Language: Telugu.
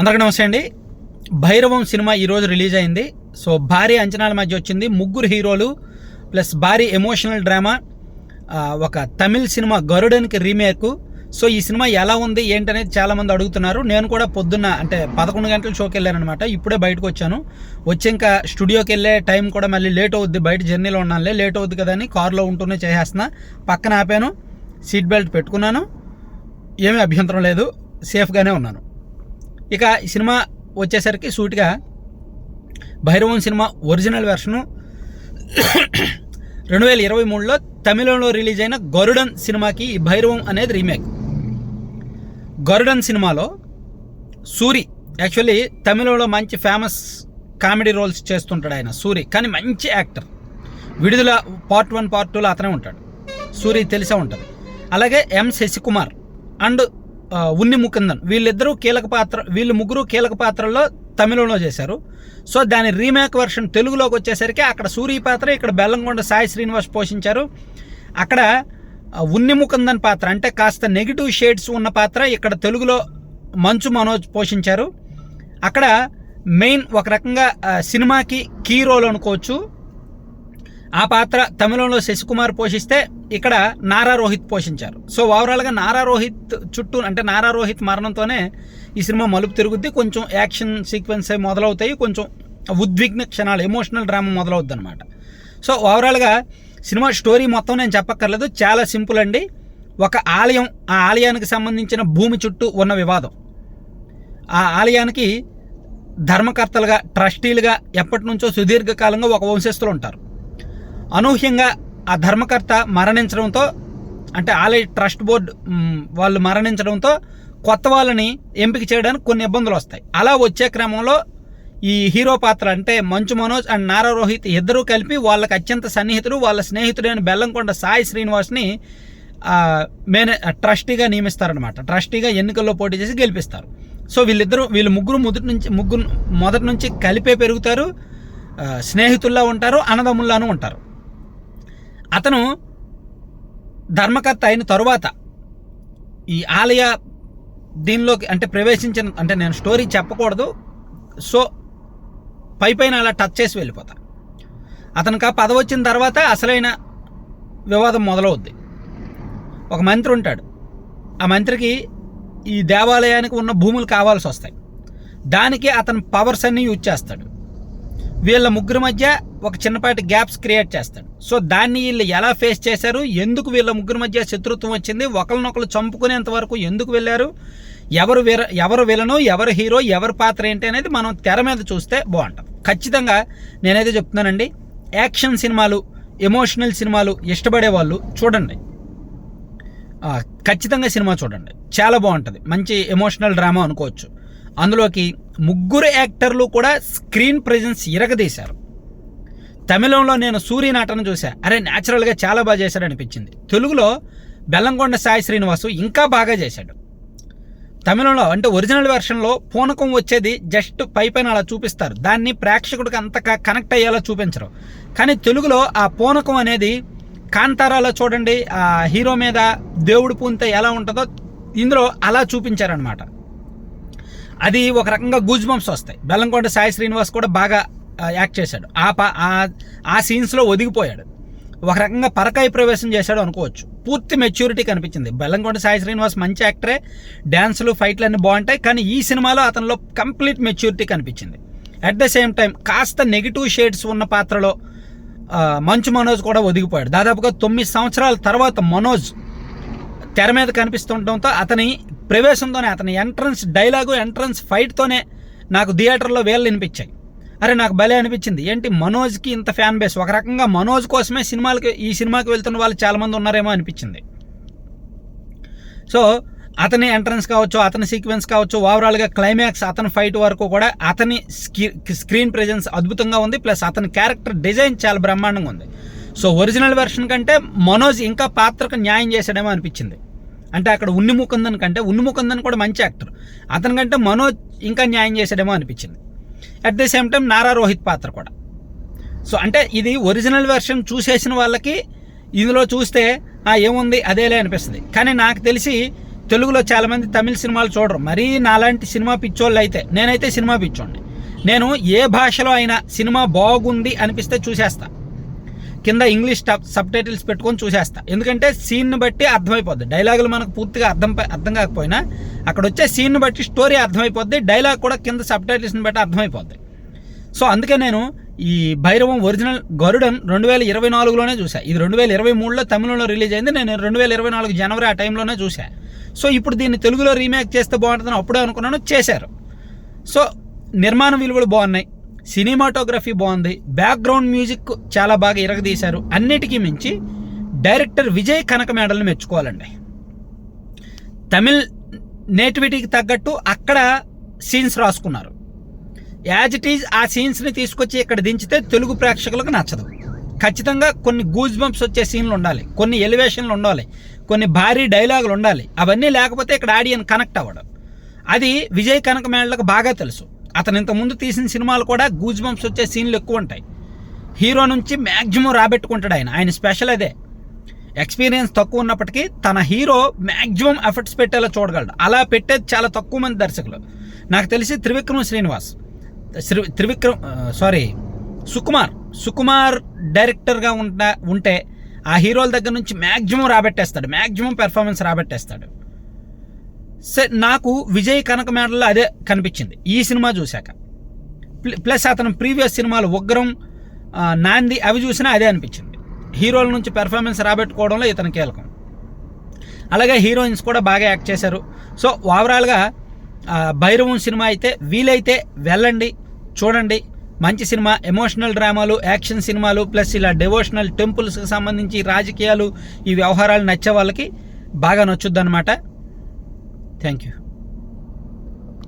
అందరికీ నమస్తే అండి. భైరవం సినిమా ఈరోజు రిలీజ్ అయింది. సో భారీ అంచనాల మధ్య వచ్చింది. ముగ్గురు హీరోలు ప్లస్ భారీ ఎమోషనల్ డ్రామా ఒక తమిళ్ సినిమా గరుడన్కి రీమేక్ సో ఈ సినిమా ఎలా ఉంది ఏంటనేది చాలామంది అడుగుతున్నారు. నేను కూడా పొద్దున్న అంటే పదకొండు గంటల షోకి వెళ్ళానమాట ఇప్పుడే బయటకు వచ్చాను. వచ్చి ఇంకా స్టూడియోకి వెళ్ళే టైం కూడా మళ్ళీ లేట్ అవుద్ది. బయట జర్నీలో ఉన్నానులే లేట్ అవుద్ది కదా అని కారులో ఉంటూనే చేసేస్తున్నా. పక్కన ఆపాను సీట్ బెల్ట్ పెట్టుకున్నాను. ఏమీ అభ్యంతరం లేదు సేఫ్గానే ఉన్నాను. ఇక ఈ సినిమా వచ్చేసరికి సూటిగా భైరవం సినిమా ఒరిజినల్ వెర్షను రెండు వేల ఇరవై మూడులో తమిళంలో రిలీజ్ అయిన గరుడన్ సినిమాకి ఈ భైరవం అనేది రీమేక్. గరుడన్ సినిమాలో సూరి యాక్చువల్లీ తమిళంలో మంచి ఫేమస్ కామెడీ రోల్స్ చేస్తుంటాడు ఆయన సూరి కానీ మంచి యాక్టర్. విడుదల పార్ట్ వన్ పార్ట్ టూలో అతనే ఉంటాడు. సూరి తెలిసే ఉంటుంది. అలాగే ఎం శశికుమార్ అండ్ ఉన్ని ముకుందన్. వీళ్ళిద్దరూ కీలక పాత్ర వీళ్ళు ముగ్గురు కీలక పాత్రల్లో తమిళంలో చేశారు. సో దాని రీమేక్ వర్షన్ తెలుగులోకి వచ్చేసరికి అక్కడ సూరి పాత్ర ఇక్కడ బెల్లంకొండ సాయి శ్రీనివాస్ పోషించారు. అక్కడ ఉన్ని ముకుందన్ పాత్ర అంటే కాస్త నెగిటివ్ షేడ్స్ ఉన్న పాత్ర ఇక్కడ తెలుగులో మంచు మనోజ్ పోషించారు. అక్కడ మెయిన్ ఒక రకంగా సినిమాకి కీ రోల్ అనుకోవచ్చు. ఆ పాత్ర తమిళంలో శశికుమార్ పోషిస్తే ఇక్కడ నారా రోహిత్ పోషించారు. సో ఓవరాల్గా నారా రోహిత్ చుట్టూ అంటే నారా రోహిత్ మరణంతోనే ఈ సినిమా మలుపు తిరుగుద్ది. కొంచెం యాక్షన్ సీక్వెన్స్ అవి మొదలవుతాయి. కొంచెం ఉద్విగ్న క్షణాలు ఎమోషనల్ డ్రామా మొదలవుద్ది అనమాట సో ఓవరాల్గా సినిమా స్టోరీ మొత్తం నేను చెప్పక్కర్లేదు. చాలా సింపుల్ అండి. ఒక ఆలయం ఆ ఆలయానికి సంబంధించిన భూమి చుట్టూ ఉన్న వివాదం. ఆ ఆలయానికి ధర్మకర్తలుగా ట్రస్టీలుగా ఎప్పటి నుంచో సుదీర్ఘకాలంగా ఒక వంశస్థులు ఉంటారు. అనూహ్యంగా ఆ ధర్మకర్త మరణించడంతో అంటే ఆలయ ట్రస్ట్ బోర్డు వాళ్ళు మరణించడంతో కొత్త వాళ్ళని ఎంపిక చేయడానికి కొన్ని ఇబ్బందులు వస్తాయి. అలా వచ్చే క్రమంలో ఈ హీరో పాత్ర అంటే మంచు మనోజ్ అండ్ నారా రోహిత్ ఇద్దరూ కలిపి వాళ్ళకి అత్యంత సన్నిహితుడు వాళ్ళ స్నేహితుడైన బెల్లంకొండ సాయి శ్రీనివాస్ని మేనే ట్రస్టీగా నియమిస్తారనమాట ట్రస్టీగా ఎన్నికల్లో పోటీ చేసి గెలిపిస్తారు. సో వీళ్ళిద్దరూ వీళ్ళు ముగ్గురు మొదటి నుంచి ముగ్గురు మొదటి నుంచి కలిపే పెరుగుతారు. స్నేహితుల్లో స్నేహితుల్లా ఉంటారు అన్నదమ్ముల్లాను ఉంటారు. అతను ధర్మకర్త అయిన తరువాత ఈ ఆలయ దీనిలోకి అంటే ప్రవేశించిన అంటే నేను స్టోరీ చెప్పకూడదు. సో పై పైన అలా టచ్ చేసి వెళ్ళిపోతా. అతనికి ఆ పదవి వచ్చిన తర్వాత అసలైన వివాదం మొదలవుద్ది. ఒక మంత్రి ఉంటాడు. ఆ మంత్రికి ఈ దేవాలయానికి ఉన్న భూములు కావాల్సి వస్తాయి. దానికి అతను పవర్స్ అన్నీ యూజ్ చేస్తాడు. వీళ్ళ ముగ్గురు మధ్య ఒక చిన్నపాటి గ్యాప్స్ క్రియేట్ చేస్తాడు. సో దాన్ని వీళ్ళు ఎలా ఫేస్ చేశారు? ఎందుకు వీళ్ళ ముగ్గురు మధ్య శత్రుత్వం వచ్చింది? ఒకరినొకరు చంపుకునేంత వరకు ఎందుకు వెళ్ళారు? ఎవరు వీర ఎవరు విలను ఎవరు హీరో ఎవరి పాత్ర ఏంటి అనేది మనం తెర మీద చూస్తే బాగుంటుంది. ఖచ్చితంగా నేనైతే చెప్తున్నానండి యాక్షన్ సినిమాలు ఎమోషనల్ సినిమాలు ఇష్టపడే వాళ్ళు చూడండి. ఖచ్చితంగా సినిమా చూడండి. చాలా బాగుంటుంది. మంచి ఎమోషనల్ డ్రామా అనుకోవచ్చు. అందులోకి ముగ్గురు యాక్టర్లు కూడా స్క్రీన్ ప్రెజెన్స్ ఇరగదీశారు. తమిళంలో నేను సూర్య నటన చూసా అరే న్యాచురల్గా చాలా బాగా చేశాడు అనిపించింది తెలుగులో బెల్లంకొండ సాయి శ్రీనివాసు ఇంకా బాగా చేశాడు. తమిళంలో అంటే ఒరిజినల్ వెర్షన్లో పూనకం వచ్చేది జస్ట్ పై పైన అలా చూపిస్తారు. దాన్ని ప్రేక్షకుడికి అంతగా కనెక్ట్ అయ్యేలా చూపించరు. కానీ తెలుగులో ఆ పూనకం అనేది కాంతారాలో చూడండి ఆ హీరో మీద దేవుడు పూనితే ఎలా ఉంటుందో ఇందులో అలా చూపించారనమాట అది ఒక రకంగా గూజ్ బంప్స్ వస్తాయి. బెల్లంకొండ సాయి శ్రీనివాస్ కూడా బాగా యాక్ట్ చేశాడు. ఆ పా ఆ- ఆ సీన్స్లో ఒదిగిపోయాడు. ఒక రకంగా పరకాయ ప్రవేశం చేశాడు అనుకోవచ్చు. పూర్తి మెచ్యూరిటీ కనిపించింది. బెల్లంకొండ సాయి శ్రీనివాస్ మంచి యాక్టరే డ్యాన్సులు ఫైట్లు అన్నీ బాగుంటాయి కానీ ఈ సినిమాలో అతనిలో కంప్లీట్ మెచ్యూరిటీ కనిపించింది. అట్ ద సేమ్ టైం కాస్త నెగిటివ్ షేడ్స్ ఉన్న పాత్రలో మంచు మనోజ్ కూడా ఒదిగిపోయాడు. దాదాపుగా తొమ్మిది సంవత్సరాల తర్వాత మనోజ్ తెర మీద కనిపిస్తుండటంతో అతని ప్రవేశంతోనే అతని ఎంట్రన్స్ డైలాగు ఎంట్రన్స్ ఫైట్తోనే నాకు థియేటర్లో వేళ్ళు వినిపించాయి. అరే నాకు భలే అనిపించింది. ఏంటి మనోజ్కి ఇంత ఫ్యాన్ బేస్ ఒక రకంగా మనోజ్ కోసమే సినిమాలకి ఈ సినిమాకి వెళ్తున్న వాళ్ళు చాలామంది ఉన్నారేమో అనిపించింది. సో అతని ఎంట్రన్స్ కావచ్చు అతని సీక్వెన్స్ కావచ్చు ఓవరాల్గా క్లైమాక్స్ అతని ఫైట్ వరకు కూడా అతని స్క్రీన్ ప్రెజెన్స్ అద్భుతంగా ఉంది ప్లస్ అతని క్యారెక్టర్ డిజైన్ చాలా బ్రహ్మాండంగా ఉంది. సో ఒరిజినల్ వెర్షన్ కంటే మనోజ్ ఇంకా పాత్రకు న్యాయం చేశాడేమో అనిపించింది. అంటే అక్కడ ఉన్ని ముకుందన్ కంటే ఉన్ని ముకుందన్ కూడా మంచి యాక్టర్ అతని కంటే మనోజ్ ఇంకా న్యాయం చేశాడేమో అనిపించింది. At the same time Nara Rohit పాత్ర కూడా. సో అంటే ఇది ఒరిజినల్ వెర్షన్ చూసేసిన వాళ్ళకి ఇందులో చూస్తే ఆ ఏముంది? అదేలే అనిపిస్తుంది. కానీ నాకు తెలిసి తెలుగులో చాలామంది తమిళ సినిమాలు చూడరు. మరీ నాలాంటి సినిమా పిచ్చోళ్ళు అయితే నేనైతే సినిమా పిచ్చోండి నేను ఏ భాషలో అయినా సినిమా బాగుంది అనిపిస్తే చూసేస్తాను కింద ఇంగ్లీష్ సబ్ టైటిల్స్ పెట్టుకొని చూసేస్తా. ఎందుకంటే సీన్ను బట్టి అర్థమైపోద్ది. డైలాగులు మనకు పూర్తిగా అర్థం అర్థం కాకపోయినా అక్కడ వచ్చే సీన్ను బట్టి స్టోరీ అర్థమైపోద్ది. డైలాగ్ కూడా కింద సబ్ టైటిల్స్ని బట్టి అర్థమైపోద్ది. సో అందుకే నేను ఈ భైరవం ఒరిజినల్ గరుడన్ రెండు వేల ఇరవై నాలుగులోనే చూసా ఇది రెండు వేల ఇరవై మూడులో తమిళంలో రిలీజ్ అయింది. నేను రెండు వేల ఇరవై నాలుగు జనవరి ఆ టైంలోనే చూసా సో ఇప్పుడు దీన్ని తెలుగులో రీమేక్ చేస్తే బాగుంటుందని అప్పుడే అనుకున్నాను. చేశారు. సో నిర్మాణ విలువలు బాగున్నాయి. సినిమాటోగ్రఫీ బాగుంది. బ్యాక్గ్రౌండ్ మ్యూజిక్ చాలా బాగా ఇరగదీశారు. అన్నిటికీ మించి డైరెక్టర్ విజయ్ కనక మేడల్ని మెచ్చుకోవాలండి. తమిళ్ నేటివిటీకి తగ్గట్టు అక్కడ సీన్స్ రాసుకున్నారు. యాజ్ ఇట్ ఈజ్ ఆ సీన్స్ని తీసుకొచ్చి ఇక్కడ దించితే తెలుగు ప్రేక్షకులకు నచ్చదు. ఖచ్చితంగా కొన్ని గూజ్ బంప్స్ వచ్చే సీన్లు ఉండాలి. కొన్ని ఎలివేషన్లు ఉండాలి. కొన్ని భారీ డైలాగులు ఉండాలి. అవన్నీ లేకపోతే ఇక్కడ ఆడియన్ కనెక్ట్ అవ్వడం. అది విజయ్ కనక మేడలకు బాగా తెలుసు. అతను ఇంతకుముందు తీసిన సినిమాలు కూడా గూజ్ బంప్స్ వచ్చే సీన్లు ఎక్కువ ఉంటాయి హీరో నుంచి మ్యాక్సిమం రాబెట్టుకుంటాడు ఆయన. ఆయన స్పెషల్ అదే. ఎక్స్పీరియన్స్ తక్కువ ఉన్నప్పటికీ తన హీరో మ్యాక్సిమం ఎఫర్ట్స్ పెట్టేలా చూడగలడు. అలా పెట్టేది చాలా తక్కువ మంది దర్శకులు. నాకు తెలిసి త్రివిక్రమ్ శ్రీనివాస్ శ్రీ- త్రివిక్రమ్ సారీ సుకుమార్. సుకుమార్ డైరెక్టర్గా ఉంట ఉంటే ఆ హీరోల దగ్గర నుంచి మ్యాక్సిమం రాబెట్టేస్తాడు. మ్యాక్సిమం పెర్ఫార్మెన్స్ రాబెట్టేస్తాడు. నాకు విజయ్ కనక మేడల్లో అదే కనిపించింది. ఈ సినిమా చూశాక. ప్లస్ అతను ప్రీవియస్ సినిమాలు ఉగ్రం నాంది అవి చూసినా అదే అనిపించింది. హీరోల నుంచి పెర్ఫార్మెన్స్ రాబెట్టుకోవడంలో ఇతను కీలకం. అలాగే హీరోయిన్స్ కూడా బాగా యాక్ట్ చేశారు. సో ఓవరాల్గా భైరవం సినిమా అయితే వీలైతే వెళ్ళండి చూడండి. మంచి సినిమా ఎమోషనల్ డ్రామాలు యాక్షన్ సినిమాలు ప్లస్ ఇలా డివోషనల్ టెంపుల్స్కి సంబంధించి రాజకీయాలు ఈ వ్యవహారాలు నచ్చే వాళ్ళకి బాగా నచ్చుద్ది Thank you.